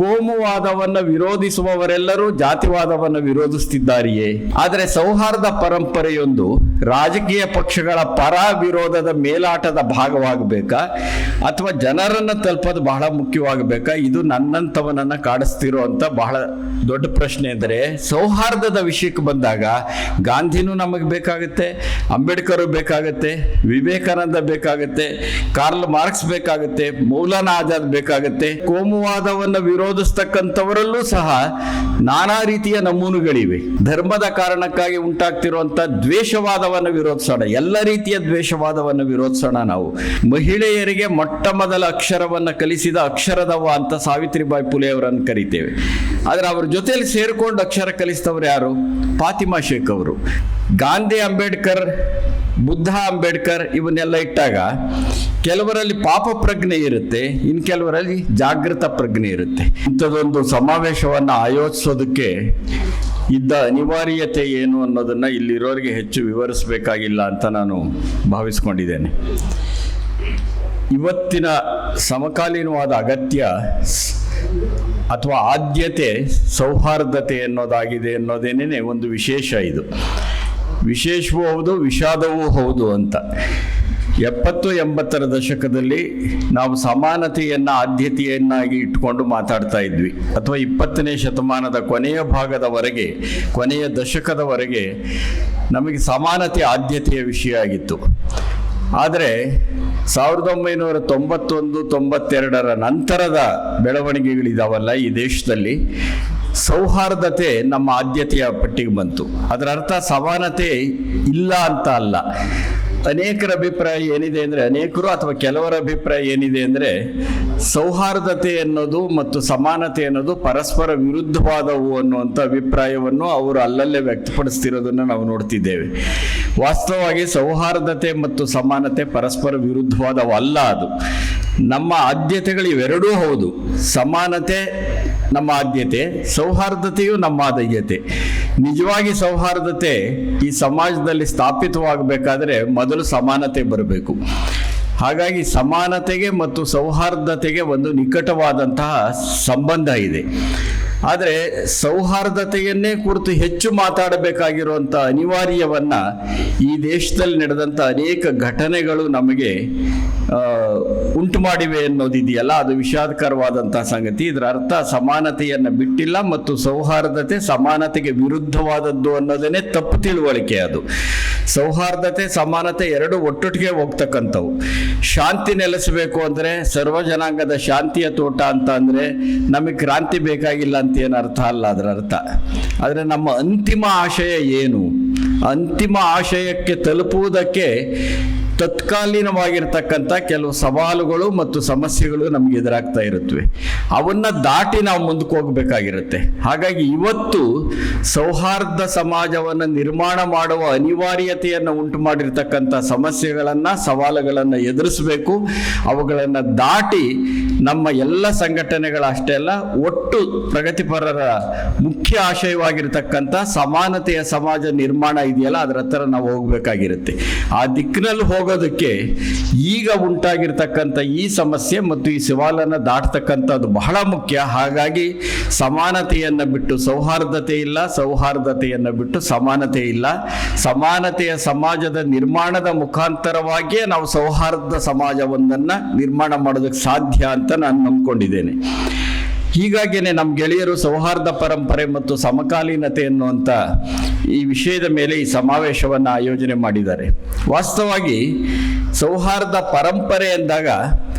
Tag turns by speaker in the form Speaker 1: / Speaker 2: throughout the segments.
Speaker 1: ಕೋಮುವಾದವನ್ನು ವಿರೋಧಿಸುವವರೆಲ್ಲರೂ ಜಾತಿವಾದವನ್ನು ವಿರೋಧಿಸುತ್ತಿದ್ದಾರೆಯೇ ಆದರೆ ಸೌಹಾರ್ದ ಪರಂಪರೆಯೊಂದು ರಾಜಕೀಯ ಪಕ್ಷಗಳ ಪರ ವಿರೋಧದ ಮೇಲಾಟದ ಭಾಗವಾಗಬೇಕಾ? ಅಥವಾ ಜನರನ್ನು ತಲುಪೋದು ಬಹಳ ಮುಖ್ಯವಾಗಬೇಕಾ? ಇದು ನನ್ನಂಥವನನ್ನ ಕಾಡಿಸ್ತಿರುವಂಥ ಬಹಳ ದೊಡ್ಡ ಪ್ರಶ್ನೆ ಅಂದರೆ ಸೌಹಾರ್ದದ ವಿಷಯಕ್ಕೆ ಬಂದಾಗ ಗಾಂಧಿನೂ ನಮಗೆ ಬೇಕಾಗುತ್ತೆ, ಅಂಬೇಡ್ಕರ್ ಬೇಕಾಗುತ್ತೆ, ವಿವೇಕಾನಂದ ಬೇಕಾಗುತ್ತೆ, ಕಾರ್ಲ್ ಮಾರ್ಕ್ಸ್ ಬೇಕಾಗುತ್ತೆ, ಮೌಲಾನಾ ಆಜಾದ್ ಬೇಕಾಗುತ್ತೆ. ಕೋಮುವಾದವನ್ನು ವಿರೋಧಿಸ್ತಕ್ಕಂಥವರಲ್ಲೂ ಸಹ ನಾನಾ ರೀತಿಯ ನಮೂನುಗಳಿವೆ. ಧರ್ಮದ ಕಾರಣಕ್ಕಾಗಿ ಉಂಟಾಗ್ತಿರುವಂಥ ದ್ವೇಷವಾದವನ್ನು ವಿರೋಧಿಸೋಣ. ಎಲ್ಲ ರೀತಿಯ ದ್ವೇಷವಾದವನ್ನು ವಿರೋಧಿಸೋಣ ನಾವು. ಮಹಿಳೆಯರಿಗೆ ಮೊಟ್ಟ ಮೊದಲ ಅಕ್ಷರವನ್ನು ಕಲಿಸಿದ ಅಕ್ಷರದವ ಅಂತ ಸಾವಿತ್ರಿಬಾಯಿ ಪುಲೆ ಅವರನ್ನು ಕರಿತೇವೆ. ಆದರೆ ಅವ್ರ ಜೊತೆಯಲ್ಲಿ ಸೇರಿಕೊಂಡು ಅಕ್ಷರ ಕಲಿಸಿದವರು ಯಾರು? ಫಾತಿಮಾ ಶೇಖ್ ಅವರು. ಗಾಂಧಿ ಅಂಬೇಡ್ಕರ್ ಬುದ್ಧ ಅಂಬೇಡ್ಕರ್ ಇವನ್ನೆಲ್ಲ ಇಟ್ಟಾಗ ಕೆಲವರಲ್ಲಿ ಪಾಪ ಪ್ರಜ್ಞೆ ಇರುತ್ತೆ ಇನ್ನು ಕೆಲವರಲ್ಲಿ ಜಾಗೃತ ಪ್ರಜ್ಞೆ ಇರುತ್ತೆ. ಇಂಥದ್ದೊಂದು ಸಮಾವೇಶವನ್ನು ಆಯೋಜಿಸೋದಕ್ಕೆ ಇದ್ದ ಅನಿವಾರ್ಯತೆ ಏನು ಅನ್ನೋದನ್ನು ಇಲ್ಲಿರೋರಿಗೆ ಹೆಚ್ಚು ವಿವರಿಸಬೇಕಾಗಿಲ್ಲ ಅಂತ ನಾನು ಭಾವಿಸ್ಕೊಂಡಿದ್ದೇನೆ. ಇವತ್ತಿನ ಸಮಕಾಲೀನವಾದ ಅಗತ್ಯ ಅಥವಾ ಆದ್ಯತೆ ಸೌಹಾರ್ದತೆ ಅನ್ನೋದಾಗಿದೆ ಅನ್ನೋದೇನೇ ಒಂದು ವಿಶೇಷ ಇದು. ವಿಶೇಷವೂ ಹೌದು, ವಿಷಾದವೂ ಹೌದು ಅಂತ. ಎಪ್ಪತ್ತು ಎಂಬತ್ತರ ದಶಕದಲ್ಲಿ ನಾವು ಸಮಾನತೆಯನ್ನು, ಆದ್ಯತೆಯನ್ನಾಗಿ ಇಟ್ಕೊಂಡು ಮಾತಾಡ್ತಾ ಇದ್ವಿ. ಅಥವಾ ಇಪ್ಪತ್ತನೇ ಶತಮಾನದ ಕೊನೆಯ ಭಾಗದವರೆಗೆ, ಕೊನೆಯ ದಶಕದವರೆಗೆ ನಮಗೆ ಸಮಾನತೆ, ಆದ್ಯತೆಯ ವಿಷಯ ಆಗಿತ್ತು. ಆದರೆ ಸಾವಿರದ ಒಂಬೈನೂರ ತೊಂಬತ್ತೊಂದು, ತೊಂಬತ್ತೆರಡರ ನಂತರದ ಬೆಳವಣಿಗೆಗಳಿದಾವಲ್ಲ ಈ ದೇಶದಲ್ಲಿ ಸೌಹಾರ್ದತೆ ನಮ್ಮ ಆದ್ಯತೆಯ ಪಟ್ಟಿಗೆ ಬಂತು. ಅದರ ಅರ್ಥ ಸಮಾನತೆ ಇಲ್ಲ ಅಂತ ಅಲ್ಲ. ಅನೇಕರ ಅಭಿಪ್ರಾಯ ಏನಿದೆ ಅಂದರೆ, ಅನೇಕರು ಅಥವಾ ಕೆಲವರ ಅಭಿಪ್ರಾಯ ಏನಿದೆ ಅಂದರೆ, ಸೌಹಾರ್ದತೆ ಅನ್ನೋದು ಮತ್ತು ಸಮಾನತೆ ಅನ್ನೋದು ಪರಸ್ಪರ ವಿರುದ್ಧವಾದವು ಅನ್ನುವಂಥ ಅಭಿಪ್ರಾಯವನ್ನು ಅವರು ಅಲ್ಲಲ್ಲೇ ವ್ಯಕ್ತಪಡಿಸ್ತಿರೋದನ್ನು ನಾವು ನೋಡ್ತಿದ್ದೇವೆ. ವಾಸ್ತವವಾಗಿ ಸೌಹಾರ್ದತೆ ಮತ್ತು ಸಮಾನತೆ ಪರಸ್ಪರ ವಿರುದ್ಧವಾದವಲ್ಲ ಅದು. ನಮ್ಮ ಆದ್ಯತೆಗಳು ಇವೆರಡೂ ಹೌದು. ಸಮಾನತೆ ನಮ್ಮ ಆದ್ಯತೆ, ಸೌಹಾರ್ದತೆಯು ನಮ್ಮ ಆದ್ಯತೆ. ನಿಜವಾಗಿ ಸೌಹಾರ್ದತೆ ಈ ಸಮಾಜದಲ್ಲಿ ಸ್ಥಾಪಿತವಾಗಬೇಕಾದ್ರೆ ಮೊದಲು ಸಮಾನತೆ ಬರಬೇಕು. ಹಾಗಾಗಿ ಸಮಾನತೆಗೆ ಮತ್ತು ಸೌಹಾರ್ದತೆಗೆ ಒಂದು ನಿಕಟವಾದಂತಹ ಸಂಬಂಧ ಇದೆ. ಆದರೆ ಸೌಹಾರ್ದತೆಯನ್ನೇ ಕುರಿತು ಹೆಚ್ಚು ಮಾತಾಡಬೇಕಾಗಿರುವಂಥ ಅನಿವಾರ್ಯವನ್ನ ಈ ದೇಶದಲ್ಲಿ ನಡೆದಂಥ ಅನೇಕ ಘಟನೆಗಳು ನಮಗೆ ಉಂಟು ಮಾಡಿವೆ ಅನ್ನೋದಿದೆಯಲ್ಲ? ಅದು ವಿಷಾದಕರವಾದಂಥ ಸಂಗತಿ. ಇದರ ಅರ್ಥ ಸಮಾನತೆಯನ್ನು ಬಿಟ್ಟಿಲ್ಲ ಮತ್ತು ಸೌಹಾರ್ದತೆ ಸಮಾನತೆಗೆ ವಿರುದ್ಧವಾದದ್ದು ಅನ್ನೋದನ್ನೇ ತಪ್ಪು ತಿಳುವಳಿಕೆ ಅದು. ಸೌಹಾರ್ದತೆ, ಸಮಾನತೆ ಎರಡು ಒಟ್ಟೊಟ್ಟಿಗೆ ಹೋಗ್ತಕ್ಕಂಥವು. ಶಾಂತಿ ನೆಲೆಸಬೇಕು ಅಂದರೆ ಸರ್ವ ಜನಾಂಗದ ಶಾಂತಿಯ ತೋಟ ಅಂತ ಅಂದರೆ, ನಮಗೆ ಕ್ರಾಂತಿ ಬೇಕಾಗಿಲ್ಲ ಅಂತ ಏನು ಅರ್ಥ ಅಲ್ಲ ಅದರ ಅರ್ಥ. ಆದರೆ ನಮ್ಮ ಅಂತಿಮ ಆಶಯ ಏನು? ಅಂತಿಮ ಆಶಯಕ್ಕೆ ತಲುಪುವುದಕ್ಕೆ ತತ್ಕಾಲೀನವಾಗಿರ್ತಕ್ಕಂಥ ಕೆಲವು ಸವಾಲುಗಳು ಮತ್ತು ಸಮಸ್ಯೆಗಳು ನಮ್ಗೆ ಎದುರಾಗ್ತಾ ಇರುತ್ತವೆ. ಅವನ್ನ ದಾಟಿ ನಾವು ಮುಂದಕ್ಕೆ ಹೋಗ್ಬೇಕಾಗಿರುತ್ತೆ. ಹಾಗಾಗಿ ಇವತ್ತು ಸೌಹಾರ್ದ ಸಮಾಜವನ್ನು ನಿರ್ಮಾಣ ಮಾಡುವ ಅನಿವಾರ್ಯತೆಯನ್ನು ಉಂಟು ಮಾಡಿರ್ತಕ್ಕಂಥ ಸಮಸ್ಯೆಗಳನ್ನ, ಸವಾಲುಗಳನ್ನ ಎದುರಿಸಬೇಕು. ಅವುಗಳನ್ನು ದಾಟಿ ನಮ್ಮ ಎಲ್ಲ ಸಂಘಟನೆಗಳ ಅಷ್ಟೇ ಅಲ್ಲ, ಒಟ್ಟು ಪ್ರಗತಿಪರರ ಮುಖ್ಯ ಆಶಯವಾಗಿರ್ತಕ್ಕಂಥ ಸಮಾನತೆಯ ಸಮಾಜ ನಿರ್ಮಾಣ ಇದೆಯಲ್ಲ, ಅದರ ಹತ್ರ ನಾವು ಹೋಗ್ಬೇಕಾಗಿರುತ್ತೆ. ಆ ದಿಕ್ಕಿನಲ್ಲಿ ಹೋಗೋದಕ್ಕೆ ಈಗ ಉಂಟಾಗಿರ್ತಕ್ಕಂಥ ಈ ಸಮಸ್ಯೆ ಮತ್ತು ಈ ಸವಾಲನ್ನು ದಾಟ್ತಕ್ಕಂಥದ್ದು ಬಹಳ ಮುಖ್ಯ. ಹಾಗಾಗಿ ಸಮಾನತೆಯನ್ನು ಬಿಟ್ಟು ಸೌಹಾರ್ದತೆ ಇಲ್ಲ, ಸೌಹಾರ್ದತೆಯನ್ನು ಬಿಟ್ಟು ಸಮಾನತೆ ಇಲ್ಲ. ಸಮಾನತೆಯ ಸಮಾಜದ ನಿರ್ಮಾಣದ ಮುಖಾಂತರವಾಗಿಯೇ ನಾವು ಸೌಹಾರ್ದ ಸಮಾಜವೊಂದನ್ನು ನಿರ್ಮಾಣ ಮಾಡೋದಕ್ಕೆ ಸಾಧ್ಯ ಅಂತ ನಾನು ನಂಬ್ಕೊಂಡಿದ್ದೇನೆ. ಹೀಗಾಗಿಯೇ ನಮ್ಮ ಗೆಳೆಯರು ಸೌಹಾರ್ದ ಪರಂಪರೆ ಮತ್ತು ಸಮಕಾಲೀನತೆ ಎನ್ನುವಂಥ ಈ ವಿಷಯದ ಮೇಲೆ ಈ ಸಮಾವೇಶವನ್ನು ಆಯೋಜನೆ ಮಾಡಿದ್ದಾರೆ. ವಾಸ್ತವವಾಗಿ ಸೌಹಾರ್ದ ಪರಂಪರೆ ಅಂದಾಗ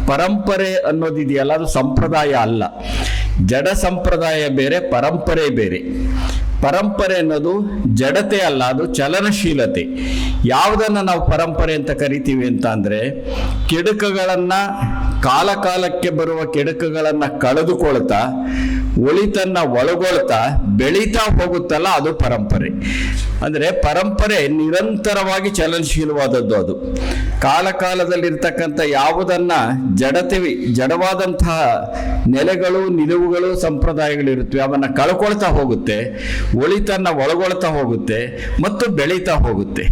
Speaker 1: ಪರಂಪರೆ ಅನ್ನೋದಿದೆಯಲ್ಲ, ಅದು ಸಂಪ್ರದಾಯ ಅಲ್ಲ. ಜಡ ಸಂಪ್ರದಾಯ ಬೇರೆ, ಪರಂಪರೆ ಬೇರೆ. ಪರಂಪರೆ ಅನ್ನೋದು ಜಡತೆ ಅಲ್ಲ, ಅದು ಚಲನಶೀಲತೆ. ಯಾವುದನ್ನು ನಾವು ಪರಂಪರೆ ಅಂತ ಕರಿತೀವಿ ಅಂತ ಅಂದರೆ, ಕೆಡುಕುಗಳನ್ನು ಕಾಲಕಾಲಕ್ಕೆ ಬರುವ ಕೆಡುಕುಗಳನ್ನು ಕಳೆದುಕೊಳ್ತಾ ಒಳಿತನ್ನ ಒಳಗೊಳ್ತಾ ಬೆಳೀತಾ ಹೋಗುತ್ತಲ್ಲ, ಅದು ಪರಂಪರೆ. ಅಂದರೆ ಪರಂಪರೆ ನಿರಂತರವಾಗಿ ಚಲನಶೀಲವಾದದ್ದು ಅದು. ಕಾಲಕಾಲದಲ್ಲಿರ್ತಕ್ಕಂಥ ಯಾವುದನ್ನು ಜಡತೆ ಜಡವಾದಂತಹ ನೆಲೆಗಳು, ನಿಲುವುಗಳು, ಸಂಪ್ರದಾಯಗಳಿರುತ್ತವೆ, ಅವನ್ನ ಕಳ್ಕೊಳ್ತಾ ಹೋಗುತ್ತೆ ಒಳಿತನ್ನ ಒಳಗೊಳ್ತಾ ಹೋಗುತ್ತೆ ಮತ್ತು ಬೆಳೀತಾ ಹೋಗುತ್ತೆ.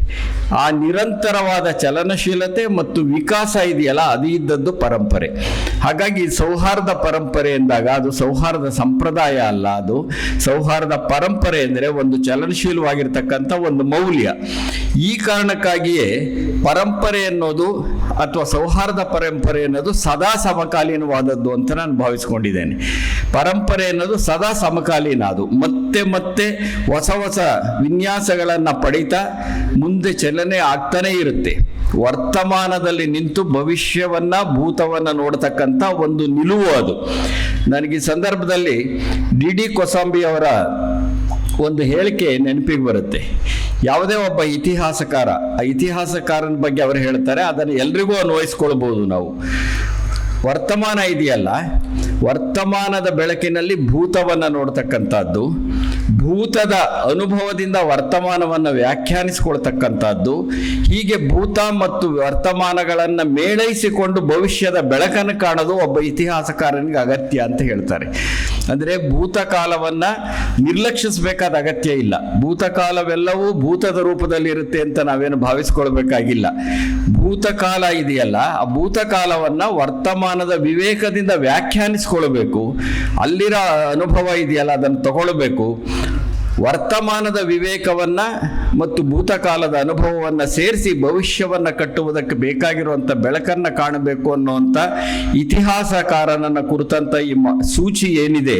Speaker 1: ಆ ನಿರಂತರವಾದ ಚಲನಶೀಲತೆ ಮತ್ತು ವಿಕಾಸ ಇದೆಯಲ್ಲ, ಅದು ಇದ್ದದ್ದು ಪರಂಪರೆ. ಹಾಗಾಗಿ ಸೌಹಾರ್ದ ಪರಂಪರೆ ಎಂದಾಗ, ಅದು ಸೌಹಾರ್ದ ಸಂಪ್ರದಾಯ ಅಲ್ಲ ಅದು. ಸೌಹಾರ್ದ ಪರಂಪರೆ ಎಂದರೆ ಒಂದು ಚಲನಶೀಲವಾಗಿರ್ತಕ್ಕಂಥ ಒಂದು ಮೌಲ್ಯ. ಈ ಕಾರಣಕ್ಕಾಗಿಯೇ ಪರಂಪರೆ ಅನ್ನೋದು ಅಥವಾ ಸೌಹಾರ್ದ ಪರಂಪರೆ ಅನ್ನೋದು ಸದಾ ಸಮಕಾಲೀನವಾದದ್ದು ಅಂತ ನಾನು ಭಾವಿಸ್ಕೊಂಡಿದ್ದೇನೆ. ಪರಂಪರೆ ಅನ್ನೋದು ಸದಾ ಸಮಕಾಲೀನ ಅದು. ಮತ್ತೆ ಮತ್ತೆ ಹೊಸ ಹೊಸ ವಿನ್ಯಾಸಗಳನ್ನು ಪಡೀತಾ ಮುಂದೆ ಚಲನೆ ಆಗ್ತಾನೇ ಇರುತ್ತೆ. ವರ್ತಮಾನದಲ್ಲಿ ನಿಂತು ಭವಿಷ್ಯವನ್ನ, ಭೂತವನ್ನ ನೋಡ್ತಕ್ಕಂಥ ಒಂದು ನಿಲುವು ಅದು. ನನಗೆ ಸಂದರ್ಭದಲ್ಲಿ ಡಿ ಡಿ ಕೊಸಾಂಬಿ ಅವರ ಒಂದು ಹೇಳಿಕೆ ನೆನಪಿಗೆ ಬರುತ್ತೆ. ಯಾವುದೇ ಒಬ್ಬ ಇತಿಹಾಸಕಾರ, ಆ ಇತಿಹಾಸಕಾರನ ಬಗ್ಗೆ ಅವರು ಹೇಳ್ತಾರೆ, ಅದನ್ನು ಎಲ್ರಿಗೂ ಅನ್ವಯಿಸ್ಕೊಳ್ಬೋದು ನಾವು. ವರ್ತಮಾನ ಇದೆಯಲ್ಲ, ವರ್ತಮಾನದ ಬೆಳಕಿನಲ್ಲಿ ಭೂತವನ್ನು ನೋಡ್ತಕ್ಕಂಥದ್ದು. ಭೂತದ ಅನುಭವದಿಂದ ವರ್ತಮಾನವನ್ನು ವ್ಯಾಖ್ಯಾನಿಸಿಕೊಳ್ತಕ್ಕಂಥದ್ದು, ಹೀಗೆ ಭೂತ ಮತ್ತು ವರ್ತಮಾನಗಳನ್ನು ಮೇಳೈಸಿಕೊಂಡು ಭವಿಷ್ಯದ ಬೆಳಕನ್ನು ಕಾಣೋದು ಒಬ್ಬ ಇತಿಹಾಸಕಾರನಿಗೆ ಅಗತ್ಯ ಅಂತ ಹೇಳ್ತಾರೆ. ಅಂದರೆ ಭೂತಕಾಲವನ್ನು ನಿರ್ಲಕ್ಷಿಸಬೇಕಾದ ಅಗತ್ಯ ಇಲ್ಲ. ಭೂತಕಾಲವೆಲ್ಲವೂ ಭೂತದ ರೂಪದಲ್ಲಿ ಇರುತ್ತೆ ಅಂತ ನಾವೇನು ಭಾವಿಸ್ಕೊಳ್ಬೇಕಾಗಿಲ್ಲ. ಭೂತಕಾಲ ಇದೆಯಲ್ಲ, ಆ ಭೂತಕಾಲವನ್ನು ವರ್ತಮಾನದ ವಿವೇಕದಿಂದ ವ್ಯಾಖ್ಯಾನಿಸ್ಕೊಳ್ಬೇಕು. ಅಲ್ಲಿರೋ ಅನುಭವ ಇದೆಯಲ್ಲ, ಅದನ್ನು ತಗೊಳ್ಬೇಕು. ವರ್ತಮಾನದ ವಿವೇಕವನ್ನ ಮತ್ತು ಭೂತಕಾಲದ ಅನುಭವವನ್ನು ಸೇರಿಸಿ ಭವಿಷ್ಯವನ್ನು ಕಟ್ಟುವುದಕ್ಕೆ ಬೇಕಾಗಿರುವಂಥ ಬೆಳಕನ್ನು ಕಾಣಬೇಕು ಅನ್ನುವಂಥ ಇತಿಹಾಸಕಾರನನ್ನು ಕುರಿತಂಥ ಈ ಮ- ಸೂಚಿ ಏನಿದೆ,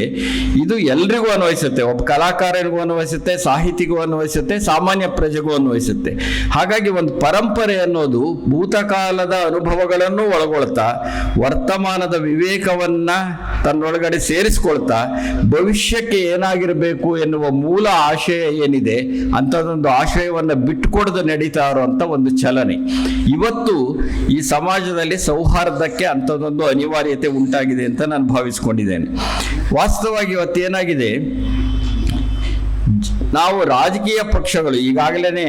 Speaker 1: ಇದು ಎಲ್ರಿಗೂ ಅನ್ವಯಿಸುತ್ತೆ. ಒಬ್ಬ ಕಲಾಕಾರರಿಗೂ ಅನ್ವಯಿಸುತ್ತೆ, ಸಾಹಿತಿಗೂ ಅನ್ವಯಿಸುತ್ತೆ, ಸಾಮಾನ್ಯ ಪ್ರಜೆಗೂ ಅನ್ವಯಿಸುತ್ತೆ. ಹಾಗಾಗಿ ಒಂದು ಪರಂಪರೆ ಅನ್ನೋದು ಭೂತಕಾಲದ ಅನುಭವಗಳನ್ನು ಒಳಗೊಳ್ತಾ, ವರ್ತಮಾನದ ವಿವೇಕವನ್ನು ತನ್ನೊಳಗಡೆ ಸೇರಿಸ್ಕೊಳ್ತಾ, ಭವಿಷ್ಯಕ್ಕೆ ಏನಾಗಿರಬೇಕು ಎನ್ನುವ ಮೂಲ ಆಶಯ ಏನಿದೆ, ಅಂಥದ್ದೊಂದು ಆಶಯವನ್ನು ಬಿಟ್ಟುಕೊಡದೆ ನಡೀತಾ ಇರುವಂಥ ಒಂದು ಚಲನೆ. ಇವತ್ತು ಈ ಸಮಾಜದಲ್ಲಿ ಸೌಹಾರ್ದಕ್ಕೆ ಅಂಥದ್ದೊಂದು ಅನಿವಾರ್ಯತೆ ಉಂಟಾಗಿದೆ ಅಂತ ನಾನು ಭಾವಿಸ್ಕೊಂಡಿದ್ದೇನೆ. ವಾಸ್ತವವಾಗಿ ಇವತ್ತೇನಾಗಿದೆ ನಾವು ರಾಜಕೀಯ ಪಕ್ಷಗಳು ಈಗಾಗಲೇ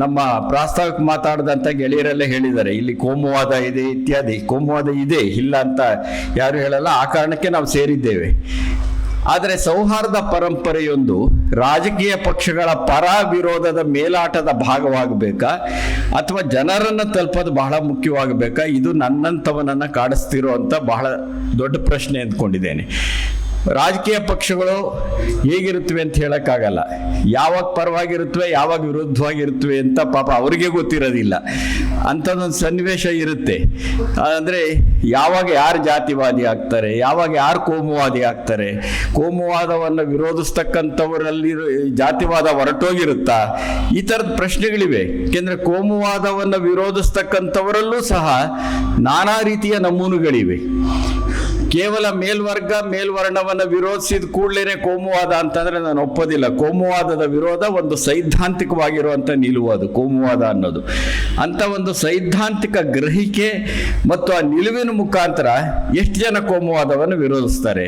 Speaker 1: ನಮ್ಮ ಪ್ರಾಸ್ತಾವಿಕ ಮಾತಾಡಿದಂಥ ಗೆಳೆಯರೆಲ್ಲ ಹೇಳಿದ್ದಾರೆ, ಇಲ್ಲಿ ಕೋಮುವಾದ ಇದೆ, ಇತ್ಯಾದಿ, ಕೋಮುವಾದ ಇದೆ, ಇಲ್ಲ ಅಂತ ಯಾರು ಹೇಳಲ್ಲ, ಆ ಕಾರಣಕ್ಕೆ ನಾವು ಸೇರಿದ್ದೇವೆ. ಆದರೆ ಸೌಹಾರ್ದ ಪರಂಪರೆಯೊಂದು ರಾಜಕೀಯ ಪಕ್ಷಗಳ ಪರ ವಿರೋಧದ ಮೇಲಾಟದ ಭಾಗವಾಗಬೇಕಾ? ಅಥವಾ ಜನರನ್ನು ತಲುಪೋದು ಬಹಳ ಮುಖ್ಯವಾಗಬೇಕಾ? ಇದು ನನ್ನಂಥವನನ್ನು ಕಾಡಿಸ್ತಿರೋ ಬಹಳ ದೊಡ್ಡ ಪ್ರಶ್ನೆ ಅಂದ್ಕೊಂಡಿದ್ದೇನೆ. ರಾಜಕೀಯ ಪಕ್ಷಗಳು ಹೇಗಿರುತ್ತವೆ ಅಂತ ಹೇಳೋಕ್ಕಾಗಲ್ಲ. ಯಾವಾಗ ಪರವಾಗಿರುತ್ತವೆ, ಯಾವಾಗ ವಿರುದ್ಧವಾಗಿರುತ್ತವೆ ಅಂತ ಪಾಪ ಅವರಿಗೆ ಗೊತ್ತಿರೋದಿಲ್ಲ. ಅಂಥದ್ದೊಂದು ಸನ್ನಿವೇಶ ಇರುತ್ತೆ. ಅಂದರೆ ಯಾವಾಗ ಯಾರು ಜಾತಿವಾದಿ ಆಗ್ತಾರೆ, ಯಾವಾಗ ಯಾರು ಕೋಮುವಾದಿ ಆಗ್ತಾರೆ, ಕೋಮುವಾದವನ್ನು ವಿರೋಧಿಸ್ತಕ್ಕಂಥವರಲ್ಲಿ ಜಾತಿವಾದ ಹೊರಟೋಗಿರುತ್ತಾ? ಈ ಥರದ ಪ್ರಶ್ನೆಗಳಿವೆ. ಏಕೆಂದರೆ ಕೋಮುವಾದವನ್ನು ವಿರೋಧಿಸ್ತಕ್ಕಂಥವರಲ್ಲೂ ಸಹ ನಾನಾ ರೀತಿಯ ನಮೂನುಗಳಿವೆ. ಕೇವಲ ಮೇಲ್ವರ್ಗ ಮೇಲ್ವರ್ಣವನ್ನು ವಿರೋಧಿಸಿದ ಕೂಡಲೇ ಕೋಮುವಾದ ಅಂತಂದ್ರೆ ನಾನು ಒಪ್ಪೋದಿಲ್ಲ. ಕೋಮುವಾದದ ವಿರೋಧ ಒಂದು ಸೈದ್ಧಾಂತಿಕವಾಗಿರುವಂಥ ನಿಲುವು ಅದು, ಕೋಮುವಾದ ಅನ್ನೋದು. ಅಂತ ಒಂದು ಸೈದ್ಧಾಂತಿಕ ಗ್ರಹಿಕೆ ಮತ್ತು ಆ ನಿಲುವಿನ ಮುಖಾಂತರ ಎಷ್ಟು ಜನ ಕೋಮುವಾದವನ್ನು ವಿರೋಧಿಸ್ತಾರೆ?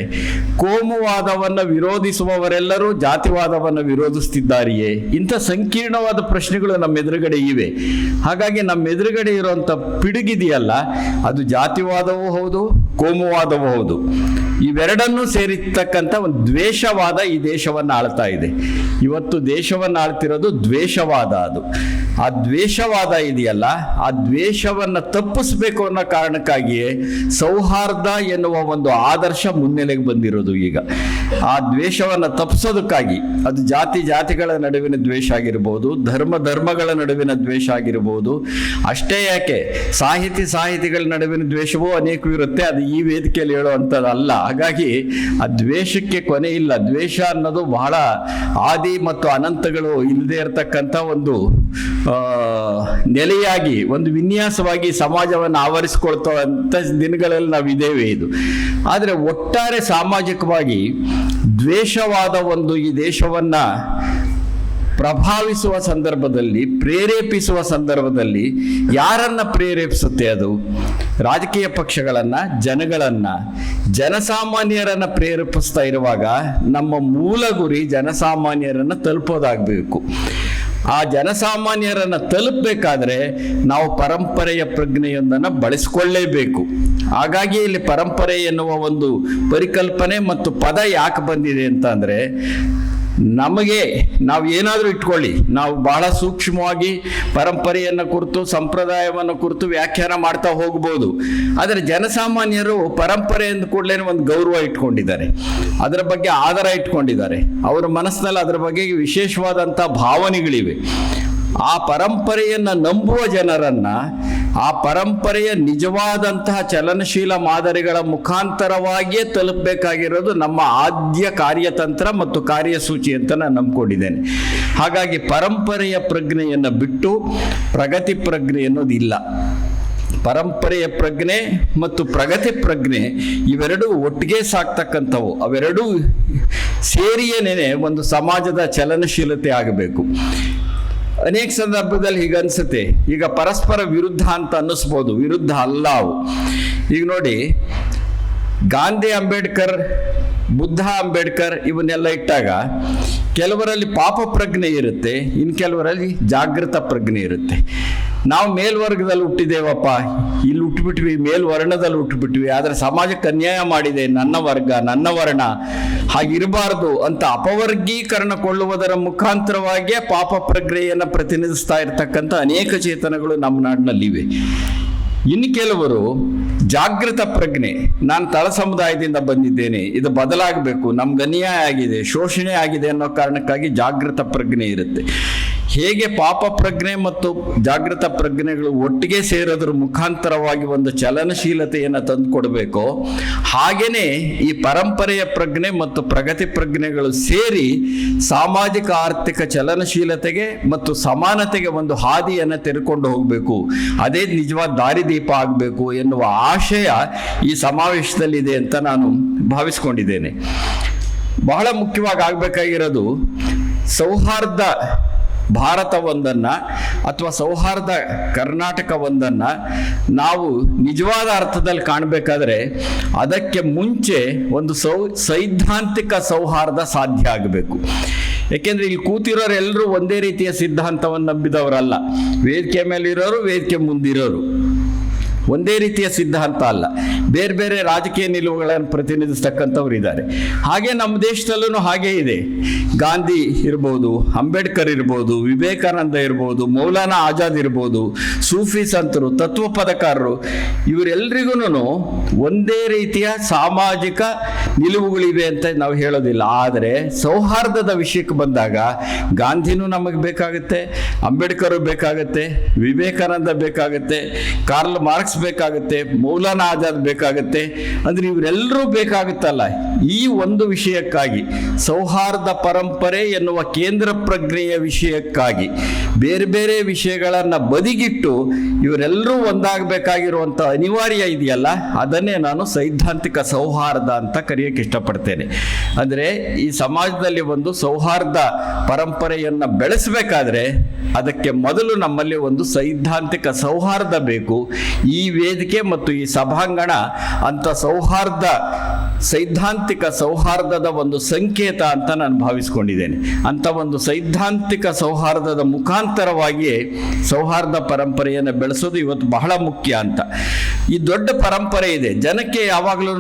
Speaker 1: ಕೋಮುವಾದವನ್ನು ವಿರೋಧಿಸುವವರೆಲ್ಲರೂ ಜಾತಿವಾದವನ್ನು ವಿರೋಧಿಸ್ತಿದ್ದಾರೆಯೇ? ಇಂಥ ಸಂಕೀರ್ಣವಾದ ಪ್ರಶ್ನೆಗಳು ನಮ್ಮ ಎದುರುಗಡೆ ಇವೆ. ಹಾಗಾಗಿ ನಮ್ಮ ಎದುರುಗಡೆ ಇರುವಂಥ ಪಿಡುಗಿದೆಯಲ್ಲ, ಅದು ಜಾತಿವಾದವೂ ಹೌದು ಕೋಮುವಾದವೂ ಹೌದು ಇವೆರಡನ್ನೂ ಸೇರಿರ್ತಕ್ಕಂಥ ಒಂದು ದ್ವೇಷವಾದ ಈ ದೇಶವನ್ನು ಆಳ್ತಾ ಇದೆ. ಇವತ್ತು ದೇಶವನ್ನು ಆಳ್ತಿರೋದು ದ್ವೇಷವಾದ ಅದು. ಆ ದ್ವೇಷವಾದ ಇದೆಯಲ್ಲ, ಆ ದ್ವೇಷವನ್ನು ತಪ್ಪಿಸ್ಬೇಕು ಅನ್ನೋ ಕಾರಣಕ್ಕಾಗಿಯೇ ಸೌಹಾರ್ದ ಎನ್ನುವ ಒಂದು ಆದರ್ಶ ಮುನ್ನೆಲೆಗೆ ಬಂದಿರೋದು ಈಗ. ಆ ದ್ವೇಷವನ್ನು ತಪ್ಪಿಸೋದಕ್ಕಾಗಿ ಅದು ಜಾತಿ ಜಾತಿಗಳ ನಡುವಿನ ದ್ವೇಷ ಆಗಿರ್ಬೋದು, ಧರ್ಮ ಧರ್ಮಗಳ ನಡುವಿನ ದ್ವೇಷ ಆಗಿರ್ಬೋದು, ಅಷ್ಟೇ ಯಾಕೆ ಸಾಹಿತಿ ಸಾಹಿತಿಗಳ ನಡುವಿನ ದ್ವೇಷವೂ ಅನೇಕ ಇರುತ್ತೆ ಅದು ಈ ವೇದಿಕೆಯಲ್ಲಿ ಹೇಳುವಂಥದ್ದು ಅಲ್ಲ ಹಾಗಾಗಿ ಆ ದ್ವೇಷಕ್ಕೆ ಕೊನೆ ಇಲ್ಲ. ದ್ವೇಷ ಅನ್ನೋದು ಬಹಳ ಆದಿ ಮತ್ತು ಅನಂತಗಳು ಇಲ್ಲದೆ ಇರತಕ್ಕಂಥ ಒಂದು ನೆಲೆಯಾಗಿ, ಒಂದು ವಿನ್ಯಾಸವಾಗಿ ಸಮಾಜವನ್ನು ಆವರಿಸ್ಕೊಳ್ತಂಥ ದಿನಗಳಲ್ಲಿ ನಾವು ಇದ್ದೇವೆ ಇದು. ಆದರೆ ಒಟ್ಟಾರೆ ಸಾಮಾಜಿಕವಾಗಿ ದ್ವೇಷವಾದ ಒಂದು ಈ ದೇಶವನ್ನ ಪ್ರಭಾವಿಸುವ ಸಂದರ್ಭದಲ್ಲಿ, ಪ್ರೇರೇಪಿಸುವ ಸಂದರ್ಭದಲ್ಲಿ ಯಾರನ್ನ ಪ್ರೇರೇಪಿಸುತ್ತೆ ಅದು? ರಾಜಕೀಯ ಪಕ್ಷಗಳನ್ನ, ಜನಗಳನ್ನ? ಜನಸಾಮಾನ್ಯರನ್ನ ಪ್ರೇರೇಪಿಸ್ತಾ ಇರುವಾಗ ನಮ್ಮ ಮೂಲ ಗುರಿ ಜನಸಾಮಾನ್ಯರನ್ನ ತಲುಪೋದಾಗಬೇಕು. ಆ ಜನಸಾಮಾನ್ಯರನ್ನ ತಲುಪಬೇಕಾದ್ರೆ ನಾವು ಪರಂಪರೆಯ ಪ್ರಜ್ಞೆಯೊಂದನ್ನು ಬಳಸಿಕೊಳ್ಳೇಬೇಕು. ಹಾಗಾಗಿ ಇಲ್ಲಿ ಪರಂಪರೆ ಎನ್ನುವ ಒಂದು ಪರಿಕಲ್ಪನೆ ಮತ್ತು ಪದ ಯಾಕೆ ಬಂದಿದೆ ಅಂತ ನಮಗೆ ನಾವು ಏನಾದರೂ ಇಟ್ಕೊಳ್ಳಿ. ನಾವು ಬಹಳ ಸೂಕ್ಷ್ಮವಾಗಿ ಪರಂಪರೆಯನ್ನು ಕುರಿತು, ಸಂಪ್ರದಾಯವನ್ನು ಕುರಿತು ವ್ಯಾಖ್ಯಾನ ಮಾಡ್ತಾ ಹೋಗ್ಬೋದು. ಆದರೆ ಜನಸಾಮಾನ್ಯರು ಪರಂಪರೆ ಅಂದ ಕೂಡಲೇ ಒಂದು ಗೌರವ ಇಟ್ಕೊಂಡಿದ್ದಾರೆ. ಅದರ ಬಗ್ಗೆ ಆಧಾರ ಇಟ್ಕೊಂಡಿದ್ದಾರೆ. ಅವರ ಮನಸ್ಸಿನಲ್ಲಿ ಅದರ ಬಗ್ಗೆ ವಿಶೇಷವಾದಂಥ ಭಾವನೆಗಳಿವೆ. ಆ ಪರಂಪರೆಯನ್ನು ನಂಬುವ ಜನರನ್ನು, ಆ ಪರಂಪರೆಯ ನಿಜವಾದಂತಹ ಚಲನಶೀಲ ಮಾದರಿಗಳ ಮುಖಾಂತರವಾಗಿಯೇ ತಲುಪಬೇಕಾಗಿರೋದು ನಮ್ಮ ಆದ್ಯ ಕಾರ್ಯತಂತ್ರ ಮತ್ತು ಕಾರ್ಯಸೂಚಿ ಅಂತ ನಾನು ನಂಬ್ಕೊಂಡಿದ್ದೇನೆ. ಹಾಗಾಗಿ ಪರಂಪರೆಯ ಪ್ರಜ್ಞೆಯನ್ನು ಬಿಟ್ಟು ಪ್ರಗತಿ ಪ್ರಜ್ಞೆ ಅನ್ನೋದಿಲ್ಲ ಪರಂಪರೆಯ ಪ್ರಜ್ಞೆ ಮತ್ತು ಪ್ರಗತಿ ಪ್ರಜ್ಞೆ ಇವೆರಡೂ ಒಟ್ಟಿಗೆ ಸಾಕ್ತಕ್ಕಂಥವು. ಅವೆರಡೂ ಸೇರಿಯೇನೆ ಒಂದು ಸಮಾಜದ ಚಲನಶೀಲತೆ ಆಗಬೇಕು. ಅನೇಕ ಸಂದರ್ಭದಲ್ಲಿ ಹೀಗೆ ಅನ್ಸುತ್ತೆ. ಈಗ ಪರಸ್ಪರ ವಿರುದ್ಧ ಅಂತ ಅನ್ನಿಸ್ಬೋದು. ವಿರುದ್ಧ ಅಲ್ಲ ಅವು ಈಗ ನೋಡಿ, ಗಾಂಧಿ ಅಂಬೇಡ್ಕರ್ ಬುದ್ಧ ಅಂಬೇಡ್ಕರ್ ಇವನ್ನೆಲ್ಲ ಇಟ್ಟಾಗ ಕೆಲವರಲ್ಲಿ ಪಾಪ ಪ್ರಜ್ಞೆ ಇರುತ್ತೆ ಇನ್ನು ಕೆಲವರಲ್ಲಿ ಜಾಗೃತ ಪ್ರಜ್ಞೆ ಇರುತ್ತೆ. ನಾವು ಮೇಲ್ವರ್ಗದಲ್ಲಿ ಹುಟ್ಟಿದೇವಪ್ಪ ಇಲ್ಲಿ ಹುಟ್ಟುಬಿಟ್ವಿ ಮೇಲ್ವರ್ಣದಲ್ಲಿ ಹುಟ್ಟುಬಿಟ್ವಿ ಆದರೆ ಸಮಾಜಕ್ಕೆ ಅನ್ಯಾಯ ಮಾಡಿದೆ, ನನ್ನ ವರ್ಗ, ನನ್ನ ವರ್ಣ, ಹಾಗಿರಬಾರ್ದು ಅಂತ ಅಪವರ್ಗೀಕರಣಗೊಳ್ಳುವುದರ ಮುಖಾಂತರವಾಗಿಯೇ ಪಾಪ ಪ್ರಜ್ಞೆಯನ್ನು ಪ್ರತಿನಿಧಿಸ್ತಾ ಇರತಕ್ಕಂಥ ಅನೇಕ ಚೇತನಗಳು ನಮ್ಮ ನಾಡಿನಲ್ಲಿವೆ. ಇನ್ನು ಕೆಲವರು ಜಾಗೃತ ಪ್ರಜ್ಞೆ, ನಾನು ತಳ ಸಮುದಾಯದಿಂದ ಬಂದಿದ್ದೇನೆ, ಇದು ಬದಲಾಗಬೇಕು, ನಮ್ಗೆ ಅನ್ಯಾಯ ಆಗಿದೆ, ಶೋಷಣೆ ಆಗಿದೆ ಅನ್ನೋ ಕಾರಣಕ್ಕಾಗಿ ಜಾಗೃತ ಪ್ರಜ್ಞೆ ಇರುತ್ತೆ. ಹೇಗೆ ಪಾಪ ಪ್ರಜ್ಞೆ ಮತ್ತು ಜಾಗೃತ ಪ್ರಜ್ಞೆಗಳು ಒಟ್ಟಿಗೆ ಸೇರೋದ್ರ ಮುಖಾಂತರವಾಗಿ ಒಂದು ಚಲನಶೀಲತೆಯನ್ನು ತಂದುಕೊಡ್ಬೇಕೋ ಹಾಗೆಯೇ ಈ ಪರಂಪರೆಯ ಪ್ರಜ್ಞೆ ಮತ್ತು ಪ್ರಗತಿ ಪ್ರಜ್ಞೆಗಳು ಸೇರಿ ಸಾಮಾಜಿಕ ಆರ್ಥಿಕ ಚಲನಶೀಲತೆಗೆ ಮತ್ತು ಸಮಾನತೆಗೆ ಒಂದು ಹಾದಿಯನ್ನು ತೆರೆಕೊಂಡು ಹೋಗಬೇಕು. ಅದೇ ನಿಜವಾದ ದಾರಿದೀಪ ಆಗಬೇಕು ಎನ್ನುವ ಆಶಯ ಈ ಸಮಾವೇಶದಲ್ಲಿದೆ ಅಂತ ನಾನು ಭಾವಿಸ್ಕೊಂಡಿದ್ದೇನೆ. ಬಹಳ ಮುಖ್ಯವಾಗಿ ಆಗಬೇಕಾಗಿರೋದು ಸೌಹಾರ್ದ ಭಾರತ ಒಂದನ್ನು ಅಥವಾ ಸೌಹಾರ್ದ ಕರ್ನಾಟಕ ಒಂದನ್ನು ನಾವು ನಿಜವಾದ ಅರ್ಥದಲ್ಲಿ ಕಾಣಬೇಕಾದ್ರೆ ಅದಕ್ಕೆ ಮುಂಚೆ ಒಂದು ಸೌ, ಸೈದ್ಧಾಂತಿಕ ಸೌಹಾರ್ದ ಸಾಧ್ಯ ಆಗಬೇಕು. ಏಕೆಂದರೆ ಇಲ್ಲಿ ಕೂತಿರೋರೆಲ್ಲರೂ ಒಂದೇ ರೀತಿಯ ಸಿದ್ಧಾಂತವನ್ನು ನಂಬಿದವರಲ್ಲ. ವೇದಿಕೆ ಮೇಲೆ ಇರೋರು ವೇದಿಕೆ ಮುಂದಿರೋರು. ಒಂದೇ ರೀತಿಯ ಸಿದ್ಧಾಂತ ಅಲ್ಲ. ಬೇರೆ ಬೇರೆ ರಾಜಕೀಯ ನಿಲುವುಗಳನ್ನು ಪ್ರತಿನಿಧಿಸ್ತಕ್ಕಂಥವ್ರು ಇದ್ದಾರೆ. ಹಾಗೆ ನಮ್ಮ ದೇಶದಲ್ಲೂ ಹಾಗೇ ಇದೆ. ಗಾಂಧಿ ಇರ್ಬೋದು, ಅಂಬೇಡ್ಕರ್ ಇರ್ಬೋದು, ವಿವೇಕಾನಂದ ಇರ್ಬೋದು, ಮೌಲಾನಾ ಆಜಾದ್ ಇರ್ಬೋದು, ಸೂಫಿ ಸಂತರು, ತತ್ವ ಪದಕಾರರು ಇವರೆಲ್ಲರಿಗೂ ಒಂದೇ ರೀತಿಯ ಸಾಮಾಜಿಕ ನಿಲುವುಗಳಿವೆ ಅಂತ ನಾವು ಹೇಳೋದಿಲ್ಲ. ಆದರೆ ಸೌಹಾರ್ದದ ವಿಷಯಕ್ಕೆ ಬಂದಾಗ ಗಾಂಧಿನೂ ನಮಗೆ ಬೇಕಾಗುತ್ತೆ, ಅಂಬೇಡ್ಕರ್ ಬೇಕಾಗುತ್ತೆ, ವಿವೇಕಾನಂದ ಬೇಕಾಗುತ್ತೆ, ಕಾರ್ಲ್ ಮಾರ್ಕ್ಸ್ ಬೇಕಾಗುತ್ತೆ, ಮೌಲಾನಾ ಆಜಾದ್ ಬೇಕಾಗುತ್ತೆ ಅಂದ್ರೆ ಇವರೆಲ್ಲರೂ ಬೇಕಾಗುತ್ತಲ್ಲ. ಈ ಒಂದು ವಿಷಯಕ್ಕಾಗಿ, ಸೌಹಾರ್ದ ಪರಂಪರೆ ಎನ್ನುವ ಕೇಂದ್ರ ಪ್ರಜ್ಞೆಯ ವಿಷಯಕ್ಕಾಗಿ, ಬೇರೆ ಬೇರೆ ವಿಷಯಗಳನ್ನು ಬದಿಗಿಟ್ಟು ಇವರೆಲ್ಲರೂ ಒಂದಾಗಬೇಕಾಗಿರುವಂಥ ಅನಿವಾರ್ಯ ಇದೆಯಲ್ಲ, ಅದನ್ನೇ ನಾನು ಸೈದ್ಧಾಂತಿಕ ಸೌಹಾರ್ದ ಅಂತ ಕರೆಯೋಕ್ಕೆ ಇಷ್ಟಪಡ್ತೇನೆ. ಅಂದರೆ ಈ ಸಮಾಜದಲ್ಲಿ ಒಂದು ಸೌಹಾರ್ದ ಪರಂಪರೆಯನ್ನು ಬೆಳೆಸಬೇಕಾದ್ರೆ, ಅದಕ್ಕೆ ಮೊದಲು ನಮ್ಮಲ್ಲಿ ಒಂದು ಸೈದ್ಧಾಂತಿಕ ಸೌಹಾರ್ದ ಬೇಕು. ಈ ವೇದಿಕೆ ಮತ್ತು ಈ ಸಭಾಂಗಣ ಅಂತ ಸೌಹಾರ್ದ, ಸೈದ್ಧಾಂತಿಕ ಸೌಹಾರ್ದದ ಒಂದು ಸಂಕೇತ ಅಂತ ನಾನು ಭಾವಿಸ್ಕೊಂಡಿದ್ದೇನೆ. ಅಂತ ಒಂದು ಸೈದ್ಧಾಂತಿಕ ಸೌಹಾರ್ದದ ಮುಖಾಂತರವಾಗಿಯೇ ಸೌಹಾರ್ದ ಪರಂಪರೆಯನ್ನು ಬೆಳೆಸೋದು ಇವತ್ತು ಬಹಳ ಮುಖ್ಯ ಅಂತ. ಈ ದೊಡ್ಡ ಪರಂಪರೆ ಇದೆ. ಜನಕ್ಕೆ ಯಾವಾಗಲೂ